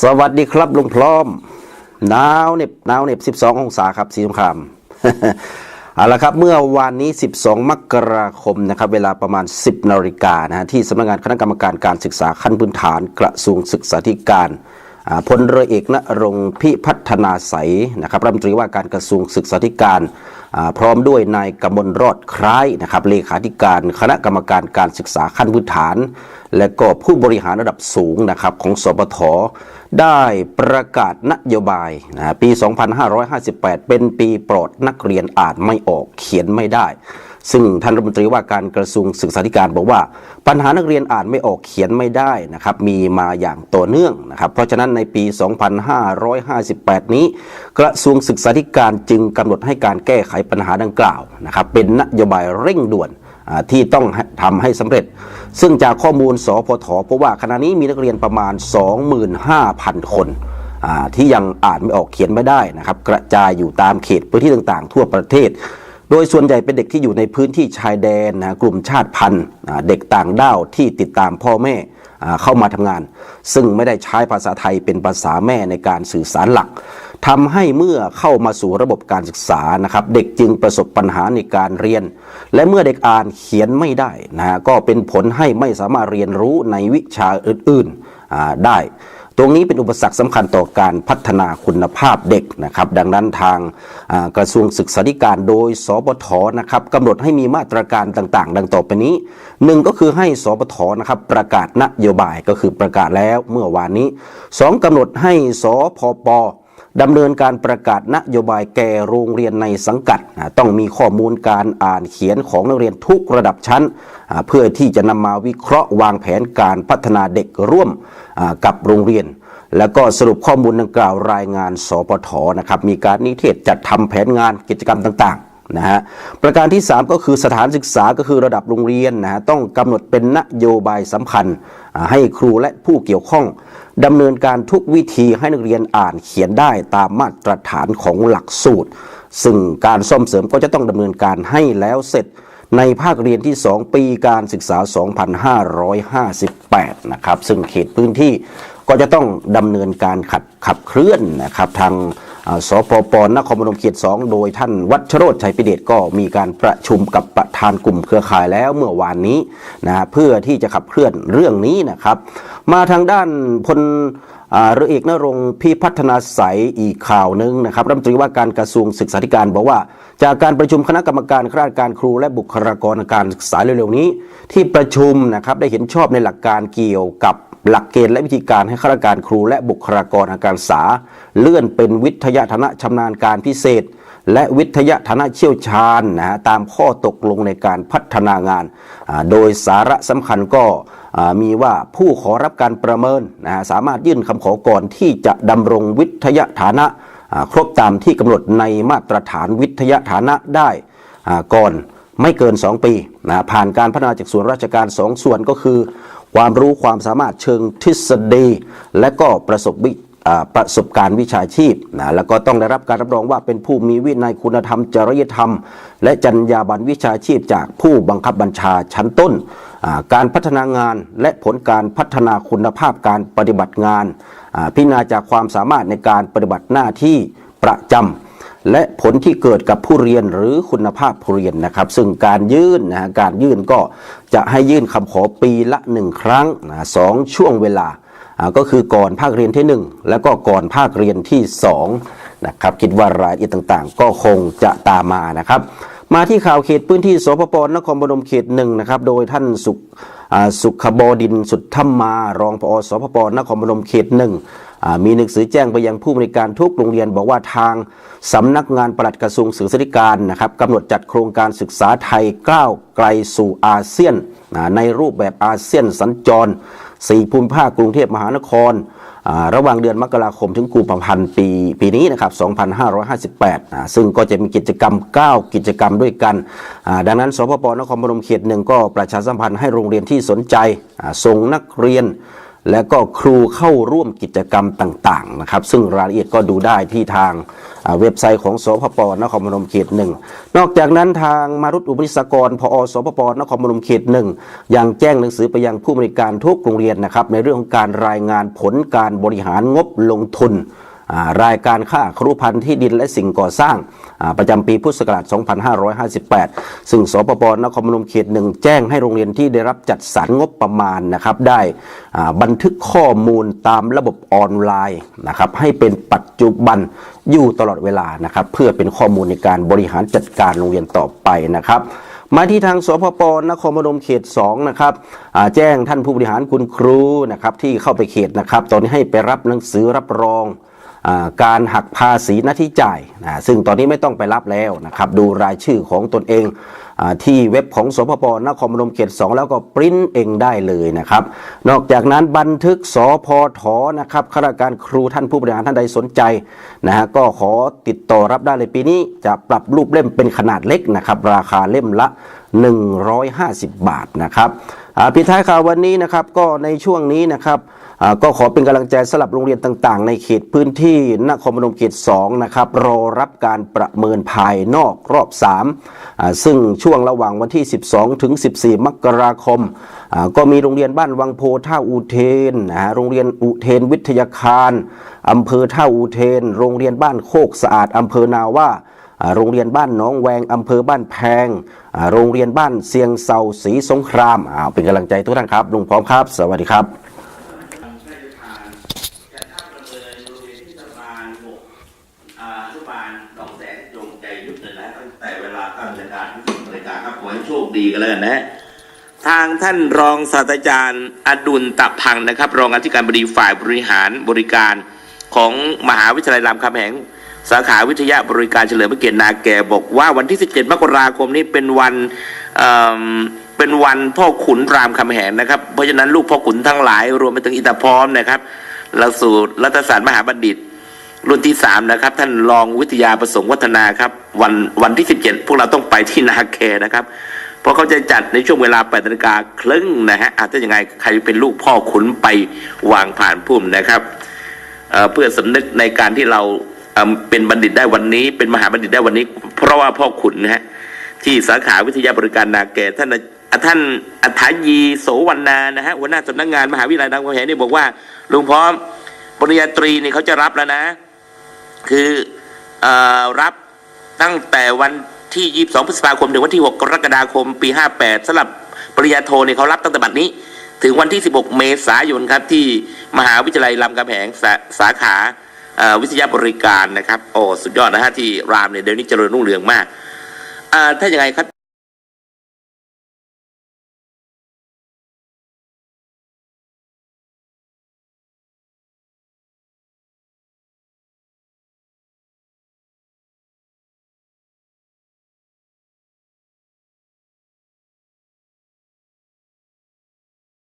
สวัสดีครับลุงพร้อมหนาวเหน็บหนาวเหน็บ12องศาครับสีสงครามเอาละครับเมื่อวานนี้ 12 มกราคมนะครับเวลาประมาณ 10นาฬิกานะฮะที่สำนักงานคณะกรรมการการศึกษาขั้นพื้นฐานกระทรวงศึกษาธิการพลเรือเอกณรงพิพัฒนาใสนะครับรัฐมนตรีว่าการกระทรวงศึกษาธิการ พร้อมด้วยนายกมลรอดคล้ายนะครับเลขาธิการคณะกรรมการการศึกษาขั้นพื้นฐาน และก็ผู้บริหารระดับสูงนะครับของสปทได้ประกาศนโยบายนะปี 2558 เป็นปีโปรดนักเรียนอ่านไม่ออกเขียนไม่ได้ ซึ่งท่านรัฐมนตรีว่าการกระทรวงศึกษาธิการบอกว่า ปัญหานักเรียนอ่านไม่ออกเขียนไม่ได้นะครับมีมาอย่างต่อเนื่องนะครับเพราะฉะนั้นในปี 2558 นี้ กระทรวงศึกษาธิการจึงกำหนดให้การแก้ไขปัญหาดังกล่าวนะครับเป็นนโยบายเร่งด่วนที่ต้องทำให้สำเร็จ ซึ่งจากข้อมูลสพทพบว่าขณะนี้มีนักเรียนประมาณ 25,000 คนที่ยังอ่านไม่ออกเขียนไม่ได้นะครับ กระจายอยู่ตามเขตพื้นที่ต่างๆ ทั่วประเทศ โดยส่วนใหญ่เป็นเด็กที่อยู่ในพื้นที่ชายแดนนะกลุ่มชาติพันธุ์เด็กต่างด้าวที่ติดตามพ่อแม่เข้ามาทำงาน ซึ่งไม่ได้ใช้ภาษาไทยเป็นภาษาแม่ในการสื่อสารหลัก ทำให้เมื่อเข้ามาสู่ระบบการศึกษานะครับ เด็กจึงประสบปัญหาในการเรียน และเมื่อเด็กอ่านเขียนไม่ได้นะฮะก็เป็นผลให้ไม่สามารถเรียนรู้ในวิชาอื่นๆอ่าได้ ตรงนี้เป็นอุปสรรคสำคัญต่อการพัฒนาคุณภาพเด็กนะครับ ดังนั้นทางกระทรวงศึกษาธิการโดยสปทนะครับกำหนดให้มีมาตรการต่างๆ ดังต่อไปนี้หนึ่งก็คือให้สปทนะครับประกาศนโยบายก็คือประกาศแล้วเมื่อวานนี้สองกำหนดให้สพป ดำเนินการประกาศนโยบายแก่โรงเรียนในสังกัด ต้องมีข้อมูลการอ่านเขียนของนักเรียนทุกระดับชั้น เพื่อที่จะนำมาวิเคราะห์วางแผนการพัฒนาเด็กร่วมกับโรงเรียน แล้วก็สรุปข้อมูลดังกล่าวรายงานสปทนะครับมีการนิเทศจัดทำแผนงานกิจกรรมต่างๆ นะฮะประการที่ 3 ก็คือสถานศึกษาก็คือระดับโรงเรียนนะฮะต้องกำหนดเป็นนโยบายสำคัญให้ครูและผู้เกี่ยวข้องดำเนินการทุกวิธีให้นักเรียนอ่านเขียนได้ตามมาตรฐานของหลักสูตร ซึ่งการซ่อมเสริมก็จะต้องดำเนินการให้แล้วเสร็จในภาคเรียนที่ 2 ปีการศึกษา 2558 นะครับ ซึ่งเขตพื้นที่ก็จะต้องดำเนินการขัดขับเคลื่อนนะครับทาง สปปนครพนมเขต2โดยท่านวัชโรธชัยปิเดชก็มีการประชุมกับประธานกลุ่มเครือข่ายแล้วเมื่อวานนี้นะเพื่อที่จะขับเคลื่อนเรื่องนี้นะครับ มาทางด้านพลอ่าเรือเอกนรงพิพัฒนาใสยอีกข่าวหนึ่งนะครับรัฐมนตรีว่าการกระทรวงศึกษาธิการบอกว่า จากการประชุมคณะกรรมการข้าราชการครูและบุคลากรการศึกษาเร็วๆนี้ ที่ประชุมนะครับได้เห็นชอบในหลักการเกี่ยวกับ หลักเกณฑ์และวิธีการให้ข้าราชการครูและบุคลากรทางการศึกษา เลื่อนเป็นวิทยาฐานะชำนาญการพิเศษ และวิทยาฐานะเชี่ยวชาญนะฮะตามข้อตกลงในการพัฒนางาน โดยสาระสำคัญก็มีว่าผู้ขอรับการประเมินนะฮะสามารถยื่นคำขอก่อนที่จะดำรงวิทยาฐานะครบตามที่กำหนดในมาตรฐานวิทยาฐานะได้ก่อนไม่เกิน 2 ปีนะผ่านการพัฒนาจากส่วนราชการ 2 ส่วนก็คือ ความรู้ความสามารถเชิงทฤษฎี และก็ประสบวิประสบการณ์วิชาชีพนะแล้วก็ต้องได้รับการรับรองว่าเป็นผู้มีวินัยคุณธรรม จริยธรรม และจรรยาบรรณวิชาชีพจากผู้บังคับบัญชาชั้นต้น การพัฒนางานและผลการพัฒนาคุณภาพการปฏิบัติงาน พิจารณาจากความสามารถในการปฏิบัติหน้าที่ประจำ และผลที่เกิดกับผู้เรียนหรือคุณภาพผู้เรียนนะครับ ซึ่งการยื่นนะฮะการยื่นก็จะให้ยื่นคำขอปีละหนึ่งครั้งนะสองช่วงเวลาก็คือก่อนภาคเรียนที่ 1 แล้วก็ก่อนภาคเรียนที่2นะครับคิดว่ารายละเอียดต่างๆ ก็คงจะตามมานะครับ มาที่ข่าวเขตพื้นที่สปปนครพนมเขตหนึ่งนะครับโดยท่านสุขสุขบดินสุดธรรมารองผอสปปนครพนมเขตหนึ่ง มีหนังสือแจ้งไปยังผู้บริการทุกโรงเรียน บอกว่าทางสำนักงานปลัดกระทรวงศึกษาธิการนะครับกำหนดจัดโครงการศึกษาไทยก้าวไกลสู่อาเซียน ในรูปแบบอาเซียนสัญจรสี่ภูมิภาคกรุงเทพมหานคร ระหว่างเดือนมกราคมถึงกุมภาพันธ์ปีปีนี้นะครับ 2558 ซึ่งก็จะมีกิจกรรม 9 กิจกรรมด้วยกัน ดังนั้น สพปนครพนมเขตหนึ่งก็ประชาสัมพันธ์ให้โรงเรียนที่สนใจส่งนักเรียน และก็ครูเข้าร่วมกิจกรรมต่างๆนะครับซึ่งรายละเอียดก็ดูได้ที่ทางเว็บไซต์ของสพปนครพนมเขตหนึ่งนอกจากนั้นทางมารุตอุปนิสกรพอสพปนครพนมเขตหนึ่งยังแจ้งหนังสือไปยังผู้บริการทุกโรงเรียนนะครับในเรื่องของการรายงานผลการบริหารงบลงทุน รายการค่าครุพันธ์ที่ดินและสิ่งก่อสร้างประจำปีพุทธศักราช 2558 ซึ่งสปปนครพนมเขตหนึ่งแจ้งให้โรงเรียนที่ได้รับจัดสรรงบประมาณนะครับได้บันทึกข้อมูลตามระบบออนไลน์นะครับให้เป็นปัจจุบันอยู่ตลอดเวลานะครับเพื่อเป็นข้อมูลในการบริหารจัดการโรงเรียนต่อไปนะครับมาที่ทางสพปนครพนมเขต2นะครับแจ้งท่านผู้บริหารคุณครูนะครับที่เข้าไปเขตนะครับตอนนี้ให้ไปรับหนังสือรับรอง การหักภาษีหน้าที่จ่ายนะซึ่งตอนนี้ไม่ต้องไปรับแล้วนะครับดูรายชื่อของตนเองอที่เว็บของสพปนครพนมเขต2แล้วก็ปริ้นเองได้เลยนะครับ นอกจากนั้นบันทึกสพทนะครับข้าราชการครูท่านผู้บริหารท่านใดสนใจนะฮะก็ขอติดต่อรับได้เลยปีนี้จะปรับรูปเล่มเป็นขนาดเล็กนะครับราคาเล่มละ 150 บาทนะครับ ปิดท้ายข่าววันนี้นะครับก็ในช่วงนี้นะครับอ่าก็ขอเป็นกำลังใจสำหรับโรงเรียนต่างๆ ในเขตพื้นที่นครพนมเขต2นะครับรอรับการประเมินภายนอกรอบ3อ่าซึ่งช่วงระหว่างวันที่ 12 ถึง 14 มกราคมอ่าก็มีโรงเรียนบ้านวังโพท่าอูเทนนะฮะโรงเรียนอุเทนวิทยาคารอำเภอท่าอูเทน โรงเรียนบ้านโคกสะอาดอำเภอนาว่า โรงเรียนบ้านหนองแวงอำเภอบ้านแพง โรงเรียนบ้านเซียงเซาศรีสงครามเป็นกำลังใจทุกท่านครับลุงพร้อมครับ สวัสดีครับทางท่าตั้งรายการที่สุดรายการครับขอให้โชคดีกันแล้วกันนะทางท่านรองศาสตราจารย์ อดุลตะพังนะครับ รองอธิการบดีฝ่ายบริหารบริการของมหาวิทยาลัยรามคำแหง สาขาวิทยาบริการเฉลิมพระเกียรตินาแก่บอกว่าวันที่ 17 มกราคมนี้เป็นวันเเป็นวันพ่อขุนรามคำแหงนะครับ เพราะฉะนั้นลูกพ่อขุนทั้งหลายรวมไปถึงอิตาพร้อมนะครับหลักสูตรรัฐศาสตร์มหาบัณฑิต รุ่นที่สามนะครับ ท่านรองวิทยาประสงค์วัฒนาครับ วันวันที่ 17 พวกเราต้องไปที่นาแคนะครับเพราะเขาจะจัดในช่วงเวลา8นาฬิกาครึ่งนะฮะอาจจะยังไงใครเป็นลูกพ่อขุนไปวางผ่านพุ่มนะครับเเพื่อสำนึกในการที่เรา เป็นบัณฑิตได้วันนี้ เป็นมหาบัณฑิตได้วันนี้ เพราะว่าพ่อขุนนะฮะที่สาขาวิทยาบริการนาแกท่านอะท่านอัฐายีโสวรรณานะฮะหัวหน้าสำนักงานมหาวิทยาลัยรามคำแหงนี่บอกว่าลุงพร้อมปริญญาตรีนี่เขาจะรับแล้วนะ คืออรับตั้งแต่วันที่ 22 พฤษภาคม ถึงวันที่ 6 กรกฎาคม ปี 58สำหรับปริญญาโทเนี่ยเขารับตั้งแต่บัดนี้ ถึงวันที่ 16 เมษายนครับที่มหาวิทยาลัยรามคำแหงสาสาขา วิทยาบริการนะครับ โอ้ สุดยอดนะฮะที่รามเนี่ยเดี๋ยวนี้เจริญรุ่งเรืองมาก ถ้าอย่างไรครับ